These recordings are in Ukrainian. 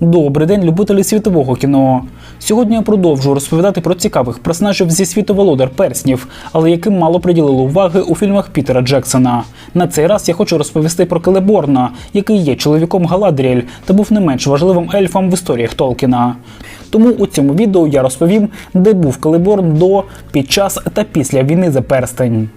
Добрий день, любителі світового кіно. Сьогодні я продовжую розповідати про цікавих персонажів зі світу володар перснів, але яким мало приділили уваги у фільмах Пітера Джексона. На цей раз я хочу розповісти про Келеборна, який є чоловіком Галадріель та був не менш важливим ельфом в історіях Толкіна. Тому у цьому відео я розповім, де був Келеборн до, під час та після війни за перстень.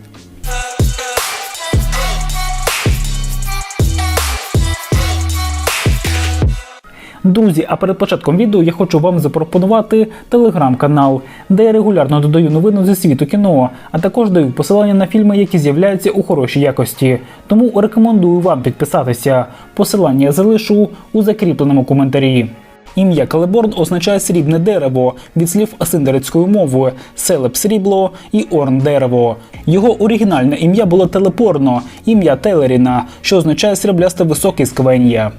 Друзі, а перед початком відео я хочу вам запропонувати телеграм-канал, де я регулярно додаю новини зі світу кіно, а також даю посилання на фільми, які з'являються у хорошій якості. Тому рекомендую вам підписатися. Посилання я залишу у закріпленому коментарі. Ім'я Калеборн означає срібне дерево від слів синдерецькою мовою селеп срібло і орн дерево. Його оригінальне ім'я було Телепорно, ім'я Телеріна, що означає сріблясте високе сквен'я.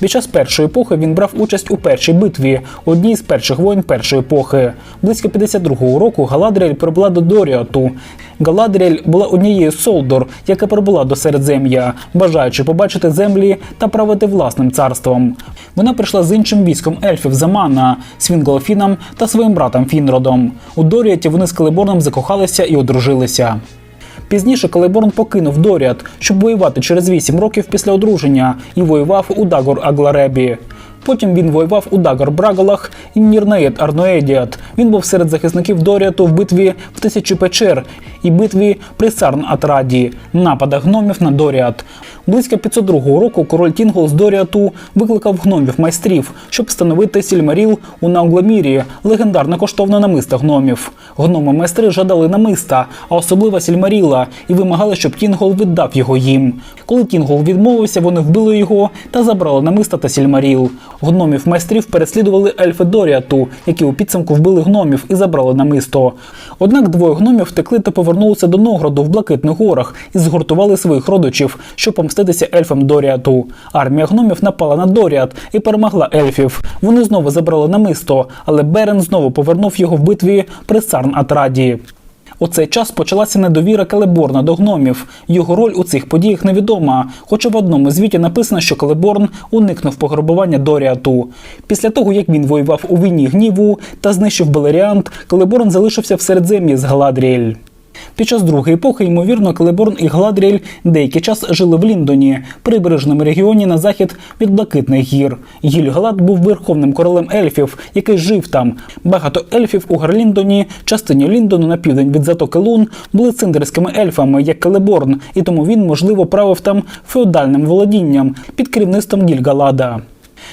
Під час першої епохи він брав участь у першій битві, одній з перших воїн першої епохи. Близько 52-го року Галадріель прибула до Доріату. Галадріель була однією з Солдор, яка прибула до Середзем'я, бажаючи побачити землі та правити власним царством. Вона прийшла з іншим військом ельфів Замана, Свінголфіном та своїм братом Фінродом. У Доріаті вони з Келеборном закохалися і одружилися. Пізніше Калейборн покинув Доріат, щоб воювати через 8 років після одруження і воював у Дагор Агларебі. Потім він воював у Дагор Брагалах і Нірнаєт Арноедіат. Він був серед захисників Доріату в битві в Тисячі печер і битві при Сарн Атраді, нападах гномів на Доріат. Близько 502 року король Тінгол з Доріату викликав гномів майстрів, щоб встановити Сільмаріл у Наугламірі, легендарне коштовне намисто гномів. Гноми майстри жадали намиста, а особливо Сільмаріла, і вимагали, щоб Тінгол віддав його їм. Коли Тінгол відмовився, вони вбили його та забрали намиста та Сільмаріл. Гномів майстрів переслідували ельфи Доріату, які у підсумку вбили гномів і забрали намисто. Однак двоє гномів втекли та повернулися до Новгороду в Блакитних горах і згуртували своїх родичів, щоб помститися ельфам Доріату. Армія гномів напала на Доріат і перемогла ельфів. Вони знову забрали намисто, але Берен знову повернув його в битві при Сарн Атраді. У цей час почалася недовіра Келеборна до гномів. Його роль у цих подіях невідома, хоча в одному звіті написано, що Келеборн уникнув пограбування Доріату. Після того, як він воював у війні гніву та знищив Белеріант, Келеборн залишився в Середзем'ї з Галадріель. Під час другої епохи, ймовірно, Келеборн і Гладріель деякий час жили в Ліндоні, прибережному регіоні на захід від Блакитних гір. Гільгалад був верховним королем ельфів, який жив там. Багато ельфів у Гарліндоні, частині Ліндону на південь від затоки Лун, були циндерськими ельфами, як Келеборн, і тому він, можливо, правив там феодальним володінням під керівництвом Гільгалада.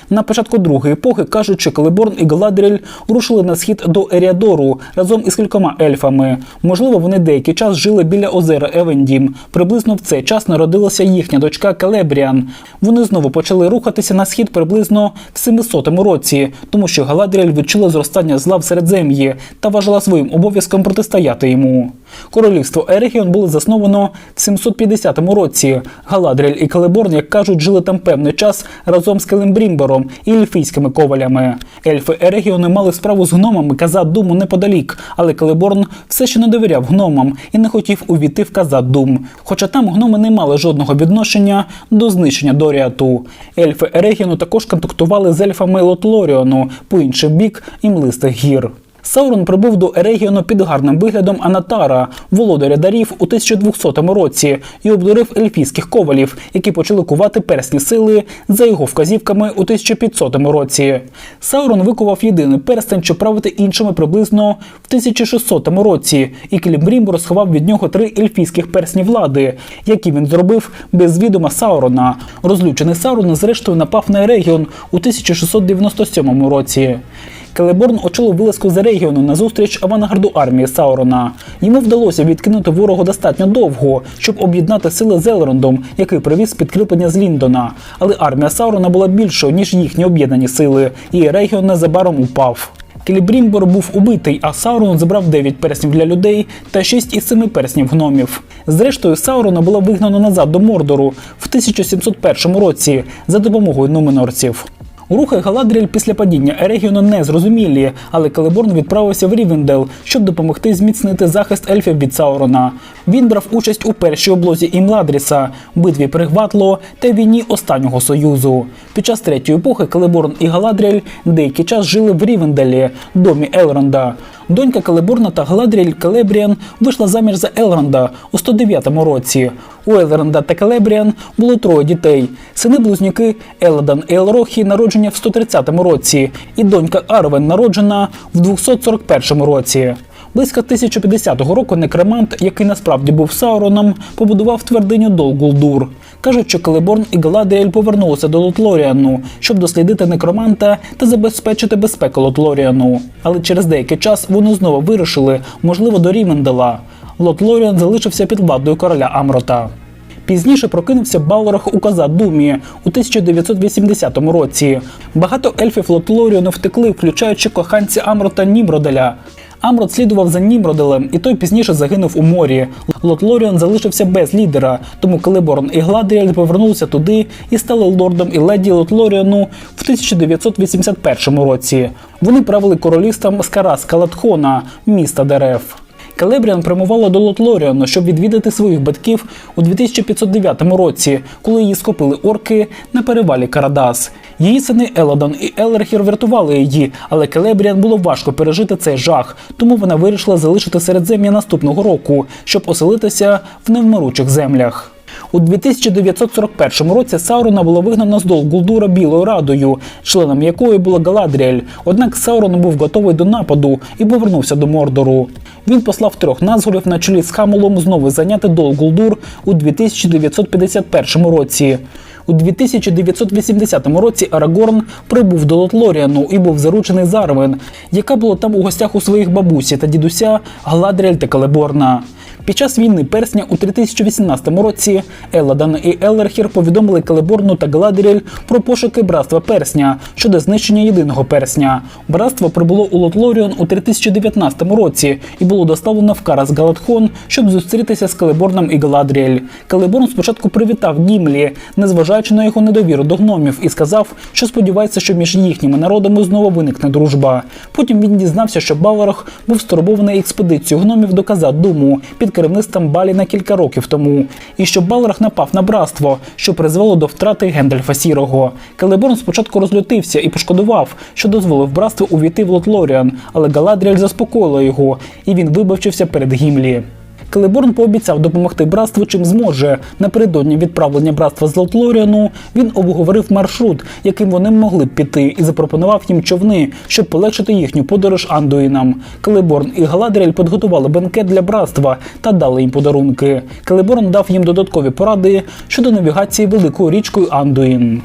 На початку другої епохи кажуть, що Келеборн і Галадріель рушили на схід до Еріадору разом із кількома ельфами. Можливо, вони деякий час жили біля озера Евендім. Приблизно в цей час народилася їхня дочка Келебріан. Вони знову почали рухатися на схід приблизно в 700 році, тому що Галадріель відчула зростання зла в середзем'ї та вважала своїм обов'язком протистояти йому. Королівство Ерегіон було засновано в 750 році. Галадріель і Келеборн, як кажуть, жили там певний час разом з Келембрімбером і ельфійськими ковалями. Ельфи Ерегіони мали справу з гномами Казат Думу неподалік, але Келеборн все ще не довіряв гномам і не хотів увійти в Казат Дум. Хоча там гноми не мали жодного відношення до знищення Доріату. Ельфи Ерегіону також контактували з ельфами Лотлоріону по інший бік імлистих гір. Саурон прибув до Ерегіону під гарним виглядом Анатара, володаря дарів у 1200 році, і обдурив ельфійських ковалів, які почали кувати персні сили за його вказівками у 1500 році. Саурон викував єдиний перстень, що правити іншими приблизно в 1600 році, і Келімбрім розховав від нього три ельфійських персні влади, які він зробив без відома Саурона. Розлючений Саурон зрештою напав на Ерегіон у 1697 році. Келеборн очолив вилазку з регіону на зустріч авангарду армії Саурона. Йому вдалося відкинути ворогу достатньо довго, щоб об'єднати сили з Елрондом, який привіз підкріплення з Ліндона. Але армія Саурона була більшою ніж їхні об'єднані сили, і регіон незабаром упав. Келібрімбор був убитий, а Саурон забрав 9 перснів для людей та 6 із 7 перснів гномів. Зрештою, Саурона було вигнано назад до Мордору в 1701 році за допомогою нуменорців. Рухи Галадріель після падіння Ерегіону не зрозумілі, але Келеборн відправився в Рівендел, щоб допомогти зміцнити захист ельфів від Саурона. Він брав участь у першій облозі Імладріса, битві при Гватло та війні останнього союзу. Під час третьої епохи Келеборн і Галадріель деякий час жили в Рівенделі, домі Елронда. Донька Калебурна та Галадріель Калебріан вийшла заміж за Елранда у 109 році. У Елранда та Калебріан було троє дітей. Сини близнюки Еладан і Елрохі, народження в 130 році, і донька Арвен, народжена в 241 році. Близько 1050 року некромант, який насправді був Сауроном, побудував твердиню Дол-Гулдур. Кажуть, що Келеборн і Галадріель повернулися до Лотлоріану, щоб дослідити некроманта та забезпечити безпеку Лотлоріану. Але через деякий час вони знову вирушили, можливо, до Рівендела. Лотлоріан залишився під владою короля Амрота. Пізніше прокинувся Балрог у Каза-Думі у 1980 році. Багато ельфів Лотлоріону втекли, включаючи коханця Амрота Німроделя. Амрот слідував за Німроделем, і той пізніше загинув у морі. Лотлоріон залишився без лідера, тому Келеборн і Гладріель повернулися туди і стали лордом і леді Лотлоріону в 1981 році. Вони правили королівством Караска Латхона, міста дерев. Келебріан прямувала до Лотлоріану, щоб відвідати своїх батьків у 2509 році, коли її скопили орки на перевалі Карадас. Її сини Еладон і Елерхір врятували її, але Келебріан було важко пережити цей жах, тому вона вирішила залишити середзем'я наступного року, щоб оселитися в невмиручих землях. У 2941 році Саурона було вигнано з дол Гулдура Білою Радою, членом якої була Галадріель. Однак Саурон був готовий до нападу і повернувся до Мордору. Він послав трьох назгурів на чолі з Хамулом знову зайняти дол Гулдур у 2951 році. У 2980 році Арагорн прибув до Лотлоріану і був заручений з Арвен, яка була там у гостях у своїх бабусі та дідуся Галадріель та Калеборна. Під час війни персня у 3018 році Еладан і Елерхір повідомили Калеборну та Галадріель про пошуки братства персня щодо знищення єдиного персня. Братство прибуло у Лотлоріон у 3019 році і було доставлено в Карас Галатхон, щоб зустрітися з Калеборном і Галадріель. Калеборн спочатку привітав Гімлі, незважаючи на його недовіру до гномів, і сказав, що сподівається, що між їхніми народами знову виникне дружба. Потім він дізнався, що Баларох був стурбований експедицією гномів до Каза-Думу під керівництвом Балі на кілька років тому, і що Балрах напав на братство, що призвело до втрати Гендальфа Сірого. Келеборн спочатку розлютився і пошкодував, що дозволив братству увійти в Лотлоріан, але Галадріель заспокоїла його, і він вибачився перед Гімлі. Келеборн пообіцяв допомогти братству чим зможе. Напередодні відправлення братства з Лотлоріану він обговорив маршрут, яким вони могли б піти, і запропонував їм човни, щоб полегшити їхню подорож Андуїнам. Келеборн і Галадріель підготували бенкет для братства та дали їм подарунки. Келеборн дав їм додаткові поради щодо навігації великою річкою Андуїн.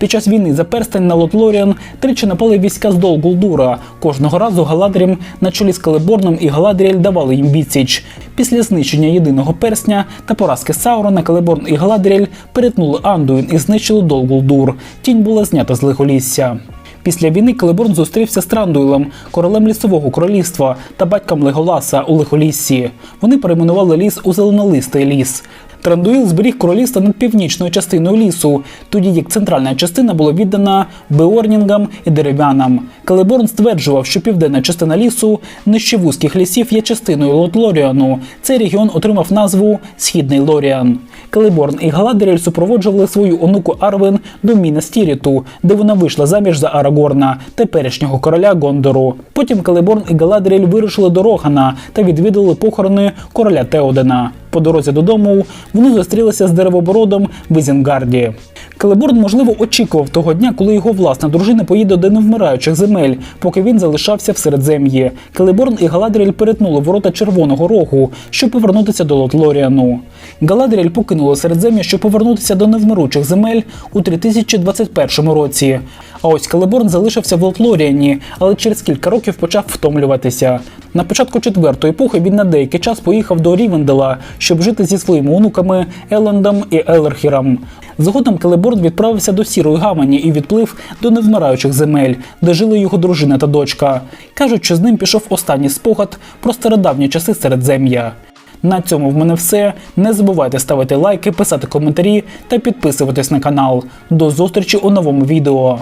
Під час війни за перстень на Лотлоріан тричі напали війська з Дол Гулдура. Кожного разу Галадрім на чолі з Калеборном і Галадріель давали їм відсіч. Після знищення єдиного персня та поразки Саурона Калеборн і Галадріель перетнули Андуїн і знищили Дол Гулдур. Тінь була знята з лихолісся. Після війни Келеборн зустрівся з Трандуйлем, королем лісового королівства та батьком Леголаса у лихоліссі. Вони перейменували ліс у зеленолистий ліс. Трандуїл зберіг королівство над північною частиною лісу, тоді як центральна частина була віддана Беорнінгам і дерев'янам. Келеборн стверджував, що південна частина лісу нижче вузьких лісів є частиною Лотлоріану. Цей регіон отримав назву Східний Лоріан. Келеборн і Галадріель супроводжували свою онуку Арвен до Міна Стіріту, де вона вийшла заміж за Арагорна, теперішнього короля Гондору. Потім Келеборн і Галадріель вирушили до Рогана та відвідали похорони короля Теодена. По дорозі додому вони зустрілися з деревобородом в Ізенгарді. Келеборн, можливо, очікував того дня, коли його власна дружина поїде до невмираючих земель, поки він залишався в Середзем'ї. Келеборн і Галадріель перетнули ворота Червоного Рогу, щоб повернутися до Лотлоріану. Галадріель покинула Середзем'я, щоб повернутися до невмиручих земель у 3021 році. А ось Келеборн залишився в Лотлоріані, але через кілька років почав втомлюватися. На початку четвертої епохи він на деякий час поїхав до Рівендела, щоб жити зі своїми онуками Елендом і Елерхіром. Згодом Келеборн відправився до Сірої Гавані і відплив до невмираючих земель, де жили його дружина та дочка. Кажуть, що з ним пішов останній спогад про стародавні часи Середзем'я. На цьому в мене все. Не забувайте ставити лайки, писати коментарі та підписуватись на канал. До зустрічі у новому відео.